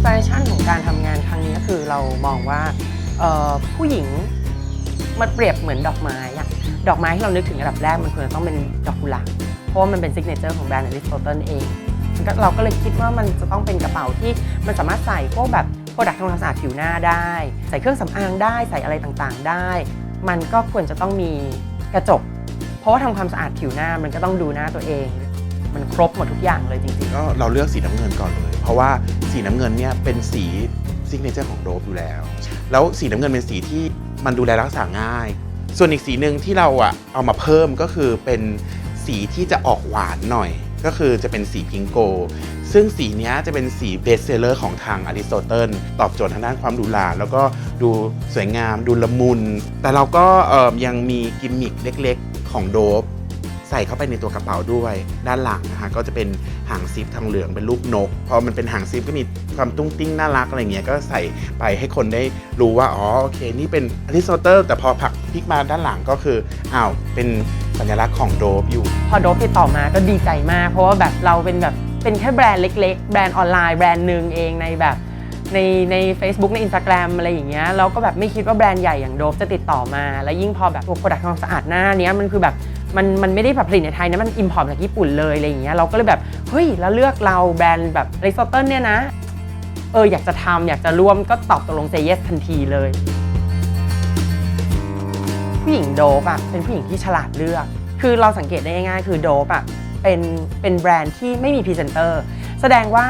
สปิเรชันของการทำงานครั้งนี้ก็คือเรามองว่าผู้หญิงมันเปรียบเหมือนดอกไม้อะดอกไม้ที่เรานึกถึงอันดับแรกมันควรจะต้องเป็นดอกกุหลาบเพราะว่ามันเป็นซิกเนเจอร์ของแบรนด์อริสโตเติลเองเราก็เลยคิดว่ามันจะต้องเป็นกระเป๋าที่มันสามารถใส่พวกแบบโปรดักต์ทำความสะอาดผิวหน้าได้ ใส่เครื่องสำอางได้ใส่อะไรต่างๆ ได้ มันก็ควรจะต้องมีกระจก เพราะว่าทำความสะอาดผิวหน้ามันก็ต้องดูหน้าตัวเอง มันครบหมดทุกอย่างเลยจริงๆก็เราเลือกสีน้ำเงินก่อนเลย เพราะว่าสีน้ำเงินเนี่ยเป็นสีซิกเนเจอร์ของโดบอยู่แล้ว แล้วสีน้ำเงินเป็นสีที่มันดูแลรักษาง่าย ส่วนอีกสีหนึ่งที่เราอะเอามาเพิ่มก็คือเป็นสีที่จะออกหวานหน่อย ก็คือจะเป็นสีพิงโก ซึ่งสีเนี้ยจะเป็นสีเบสเซลเลอร์ของทางอริสโตเติลตอบโจทย์ทางด้านความหรูหราแล้วก็ดูสวยงาม ดูละมุน แต่เราก็เอ่อยังมีกิมมิคเล็กๆ ของโดบ ใส่เข้าไปในตัวกระเป๋าด้วย ด้านหลังนะฮะก็จะเป็นหางซิปทางเหลืองเป็นรูปนก พอมันเป็นหางซิปก็มีความตุ้งติ้งน่ารักอะไรเงี้ยก็ใส่ไปให้คนได้รู้ว่าอ๋อโอเคนี่เป็นอริสโตเติลแต่พอผลักพลิกมาด้านหลังก็คืออ้าวเป็นสัญลักษณ์ของโดบอยู่ พอโดบติดต่อมาก็ดีใจมาก เพราะว่าแบบเราเป็นแบบเป็นแค่แบรนด์เล็ก ๆ แบรนด์ออนไลน์แบรนด์หนึ่งเองในแบบในใน Facebook ใน Instagram อะไรอย่างเงี้ยเราก็แบบไม่คิดว่าแบรนด์ใหญ่อย่างโดบจะติดต่อมา แล้วยิ่งพอแบบตัวโปรดักต์ความสะอาดหน้าเนี้ยมันคือแบบ มันมันไม่ได้แบบผลิตในไทยนะมันอิมพอร์ตจากญี่ปุ่นเลยอะไรอย่างเงี้ยเราก็เลยแบบเฮ้ยแล้วเลือกเราแบรนด์แบบริซอเติลเนี่ยนะเอออยากจะทำอยากจะร่วมก็ตอบตกลงเซเยสทันทีเลย ผู้หญิงโดปอะเป็นผู้หญิงที่ฉลาดเลือก คือเราสังเกตได้ง่ายๆคือโดปอะเป็นเป็นแบรนด์ที่ไม่มีพรีเซนเตอร์แสดงว่า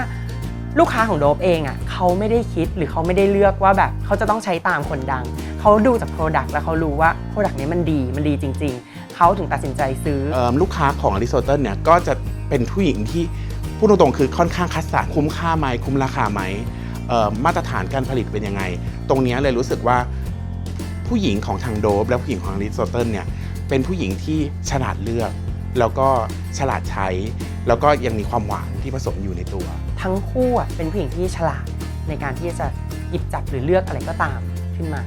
ลูกค้าของโดปเองอะเขาไม่ได้คิดหรือเขาไม่ได้เลือกว่าแบบเขาจะต้องใช้ตามคนดัง เขาดูจาก Product แล้วเขารู้ว่า Product นี้มันดีมันดีจริง ๆ เขาถึงตัดสินใจซื้อ เอิ่มลูกค้าของอริสโตเติลเนี่ยก็จะเป็นผู้หญิงที่พูดตรงๆคือค่อนข้างคัดสรรคุ้มค่าไหมคุ้มราคาไหมเอ่อมาตรฐานการผลิตเป็นยังไง ตรงเนี้ยเลยรู้สึกว่าผู้หญิงของทางโดบและผู้หญิงของอริสโตเติลเนี่ยเป็นผู้หญิงที่ฉลาดเลือก แล้วก็ฉลาดใช้ แล้วก็ยังมีความหวานที่ผสมอยู่ในตัว ทั้งคู่อะเป็นผู้หญิงที่ฉลาดในการที่จะหยิบจับหรือเลือกอะไรก็ตามขึ้นมา